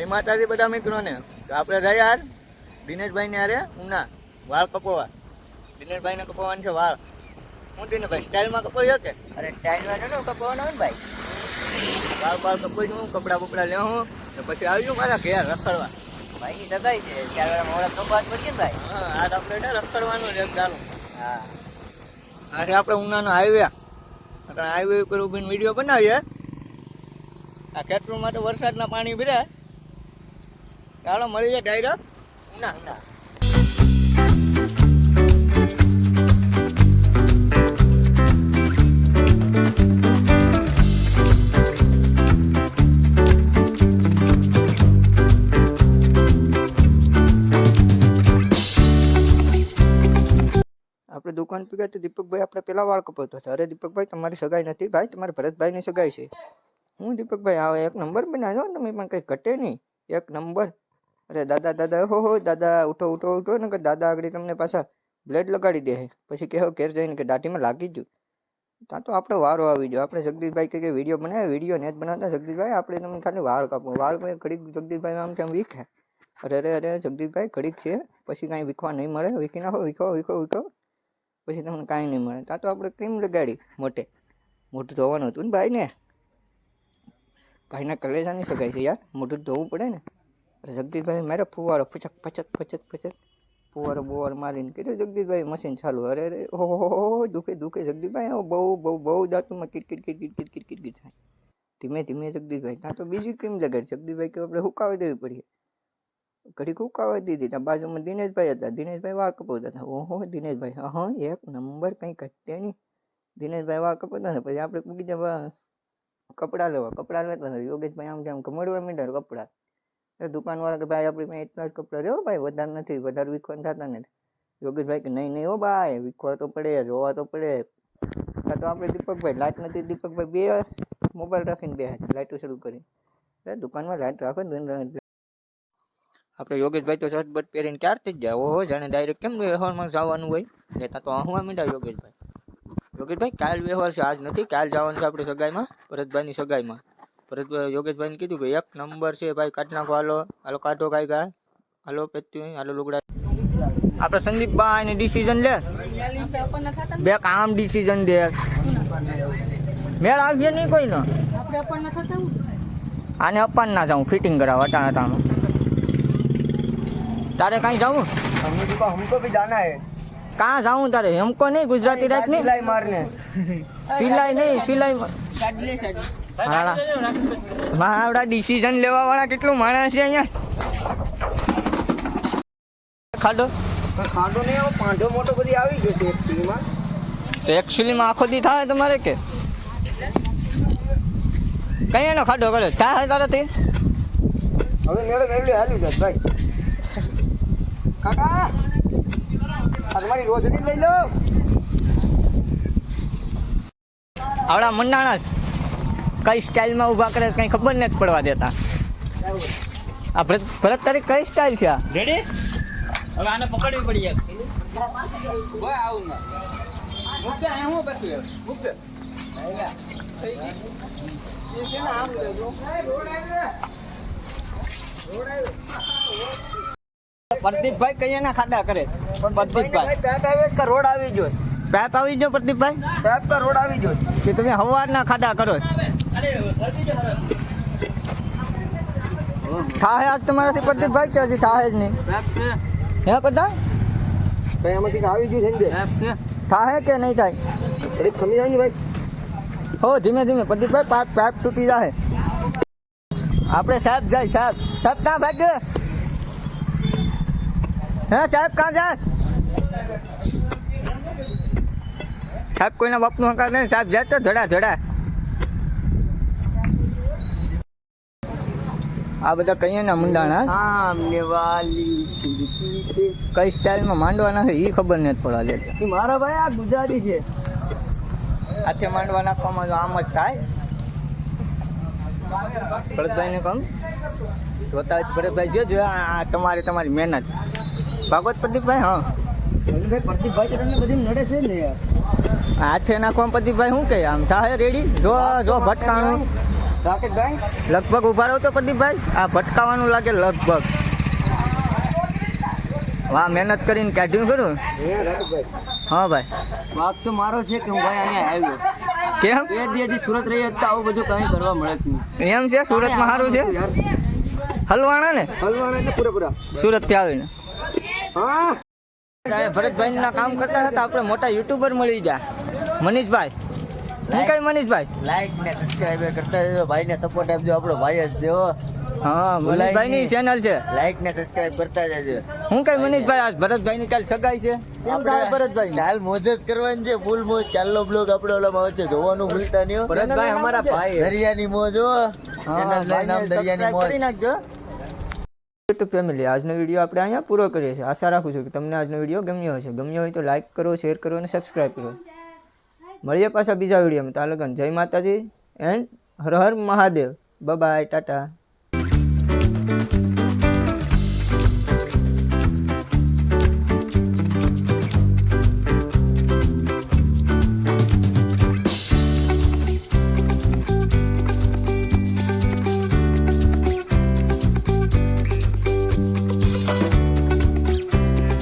જય માતાજી બધા મિત્રોને તો આપણે રહ્યા યાર દિનેશભાઈ ને અરે ઉના વાળ કપોવા. દિનેશભાઈ ને કપાવવાનું છે વાળ. હું દિનેશભાઈ સ્ટાઇલમાં કપાવ્યો કે અરે સ્ટાઇલમાં ને કપાવવાનો ને ભાઈ. વાળ વાળ કપાઈ હું કપડાં બપડા લેવું તો પછી આવ્યું મારા ઘેર રખડવા. ભાઈની સગાઈ છે ત્યારે મોડા કપાસ પડીએ ને ભાઈ. હા આ આપણે રખડવાનું છે ચાલુ. હા. આજે આપણે ઉનાનો હાઈવે. આપણે હાઈવે ઉપર ઊભીને વીડિયો બનાવીએ. આ ખેતરમાં તો વરસાદના પાણી ભર્યા. ચાલો, મળી ડાયરેક્ટ ઉના ના આપણે દુકાન પી ગયા તો દીપકભાઈ આપણે પેલા વાળ કપાવતો હતો. અરે દીપકભાઈ, તમારી સગાઈ નથી ભાઈ, તમારે ભરતભાઈની સગાઈ છે. હું દીપકભાઈ આવે એક નંબર બનાવ્યો તમે પણ કંઈ ઘટે નહીં. એક નંબર. અરે દાદા દાદા, હો હો, દાદા, ઉઠો ઉઠો ઉઠો ને કે દાદા આગળ તમને પાછા બ્લેડ લગાડી દે. પછી કહેવો ઘેર જઈને કે દાઢીમાં લાગી ગયું. ત્યાં તો આપણે વારો આવી ગયો. આપણે જગદીશભાઈ કે વીડિયો બનાવે, વીડિયો ને જ બનાવતા. જગદીશભાઈ, આપણે તમને ખાલી વાળ કાપો વાળ ઘડીક જગદીશભાઈ આમ તેમ વીખે. અરે અરે અરે, જગદીશભાઈ, ઘડીક છે. પછી કાંઈ વીખવા નહીં મળે. વીખી નાખો વીખો વીખો વીખો. પછી તમને કાંઈ નહીં મળે. ત્યાં તો આપણે ક્રીમ લગાડી, મોટે. મોટું ધોવાનું હતું ને ભાઈને. ભાઈના કલેજા નહીં શકાય છે યાર. મોટું ધોવું પડે ને. જગદીશભાઈ મારે ફુવારો પચક પચક પચક પચક ફુવારો બુવારો મારીને કીધું, જગદીશભાઈ મશીન ચાલુ અરે અરે ઓહો દુખે દુખે. જગદીશભાઈ હવે બહુ બહુ બહુ દાંતમાં કિટકિટ કિટકિટ કિટકિટ કિટકિટ થાય. ધીમે ધીમે જગદીશભાઈ ત્યાં તો બીજી ક્રીમ લગાડી જગદીશભાઈ કે, આપણે હુકાવી દેવી પડી. ઘડીક હુકાવી દીધી. ત્યાં બાજુમાં દિનેશભાઈ હતા. દિનેશભાઈ વાળ કપાવતા હતા. ઓહો, દિનેશભાઈ. હા હા, એક નંબર કંઈ ઘટે નહીં. દિનેશભાઈ વાળ કપાવતા હતા. પછી આપણે પૂકી જવા કપડાં લેવા. કપડાં લેતા હતા. યોગેશભાઈ આમ તેમ કમળવા મીંડા કપડાં. એ દુકાનવાળા કે, ભાઈ, આપણી પાસે એટલા જ કપડાં રહ્યો ભાઈ, વધારે નથી, વધારે વિખવાન થતા નથી. યોગેશભાઈ કે, નહીં નહીં હો ભાઈ, વીખવા તો પડે, જોવા તો પડે. ત્યાં તો આપણે દીપકભાઈ લાઇટ નથી, દીપકભાઈ બે મોબાઈલ રાખીને બે લાઇટો શરૂ કરી. એટલે દુકાનમાં લાઇટ રાખો ને આપણે યોગેશભાઈ તો શર્ટ બટ પહેરીને ક્યારથી જ જાય ઓહો, જાણે ડાયરેક્ટ કેમ વ્યવહારમાં જવાનું હોય? લેતા તો હું મીંડા યોગેશભાઈ. યોગેશભાઈ, કાલ વ્યવહાર છે, આજ નથી, કાલ જવાનું છે આપણે સગાઈમાં, ભરતભાઈની સગાઈમાં. ભરતભાઈ યોગેશભાઈને કીધું કે એક નંબર છે ભાઈ કાઢ નાખો હાલો હાલો કાઢો કાંઈ કાંઈ હાલો પેત્યું હાલો લુગડા આપણે સંદીપભાઈ ને ડિસિઝન લે બે કામ ડિસિઝન દે મેળ આવીએ નહીં કોઈ નો આને અપાન ના જાઉં ફિટિંગ કરાવ અટાણ અટાણું તારે કાંઈ જાવું हमको भी हमको भी जाना है कहाँ जाऊँ तारे हमको नहीं गुजराती रात नहीं सिलाई मारने સિલાઈ નહીં સિલાઈ હાડા મારા ડિસિઝન લેવા વાળા કેટલું માણસ છે અહીંયા? ખાધો? ખાડો નહીં આવો પાંડો મોટો બધી આવી ગયો છે એકચ્યુઅલીમાં તો એકચ્યુઅલીમાં આખો દી થાય તમારે કે? કઈ એનો ખાધો કર્યો? થાય તારાથી હવે મેળો મેળવી હાલ્યું છે ભાઈ. કાકા તમારી રોજડી લઈ લો. આવડા મંડાણા. કઈ સ્ટાઇલમાં ઊભા કરે કંઈ કઈ ખબર નથી પડવા દેતા. આ ભરત ભરત તારી કઈ સ્ટાઇલ છે આ? રેડી હવે આને પકડવી પડી એક પ્રદીપભાઈ કઈ એના ખાડા કરે. પ્રદીપભાઈ. પેપ આવે કે રોડ આવી ગયો પેપ આવી ગયો પ્રદીપભાઈ? પેપ તો રોડ આવી ગયો કે તમે હવારના ખાડા કરો છો. થાહે આજ તમારાથી પ્રદીપભાઈ કે હજી થાહે જ નહીં? હે બધા કઈ આમાંથી આવી ગયું છે ને થાહે કે નહીં થાય? પ્રદીપ ખમી જાય ભાઈ. હો ધીમે ધીમે પ્રદીપભાઈ પાઇપ પાઇપ તૂટી જાય આપણે સાહેબ જાય સાહેબ. સાહેબ ક્યાં ભાગ્ય હે સાહેબ ક્યાં જાય સાહેબ કોઈના બાપનું હંકાર નહીં. સાહેબ જાય તો ધડા ધડા. આ બધા કઈ ના મુંડાણા કઈ સ્ટાઇલમાં માંડવાના છે? એ ખબર નથી પડવા દેતા મારા ભાઈ આ ગુજરાતી છે. હાથે માંડવા નાખવામાં આમ જ થાય. ભરતભાઈને કહું. જોતા ભરતભાઈ જોજો આ તમારી તમારી મહેનત. ભાગવત પ્રદીપભાઈ હા. ભાઈ પ્રદીપભાઈ તો તમને બધી નડે છે ને યાર. હાથે નાખવામાં પ્રદીપભાઈ શું કહે? આમ થાય રેડી? જો જો ભટકાણું. રાકેશભાઈ લગભગ ઊભા રહો તો પ્રદીપભાઈ આ ભટકાવાનું લાગે લગભગ. વાહ મહેનત કરીને કાઢ્યું ખરું હા ભાઈ. વાત તો મારો છે કે હું ભાઈ અહીંયા આવ્યો. કેમ? બે દિવસથી સુરત રહી હતા તો આવું બધું કંઈ કરવા મળે નહીં. એમ છે? સુરતમાં સારું છે? હલવાણા ને? હલવાણા ને પૂરેપૂરા. સુરતથી આવીને. હા. ભરતભાઈ ના કામ કરતા હતા આપણે મોટા યુટ્યુબર મળી જાય મનીષભાઈ. હું કઈ મનીષભાઈ લાઈક ને સબસ્ક્રાઇબર કરતા રહેજો ભાઈને સપોર્ટ આપજો. આપણો ભાઈ જ છે હા મનીષભાઈ ની ચેનલ છે. લાઈક ને સબસ્ક્રાઇબ કરતા જજો. હું કઈ મનીષભાઈ આજ ભરતભાઈ ની કાલ સગાઈ છે. કેમ થાય ભરતભાઈ કાલ મોજ જ કરવાની છે. ફૂલ મોજ. કાલનો બ્લોગ આપણે ઓલામાં છે. જોવાનું ભૂલતા નહીં ભરતભાઈ અમારા ભાઈ હે. દરિયાની મોજ હો. નામ દરિયાની મોજ. યુટ્યુબ ફેમિલી આજનો વીડિયો આપણે અહીંયા પૂરો કરીએ છીએ. આશા રાખું છું કે તમને આજનો વીડિયો ગમ્યો હશે. ગમ્યો હોય તો લાઇક કરો શેર કરો અને સબસ્ક્રાઈબ કરો. મળીએ પાછા બીજા વિડીયોમાં. તાલગન જય માતાજી એન્ડ હર હર મહાદેવ. બાય ટાટા.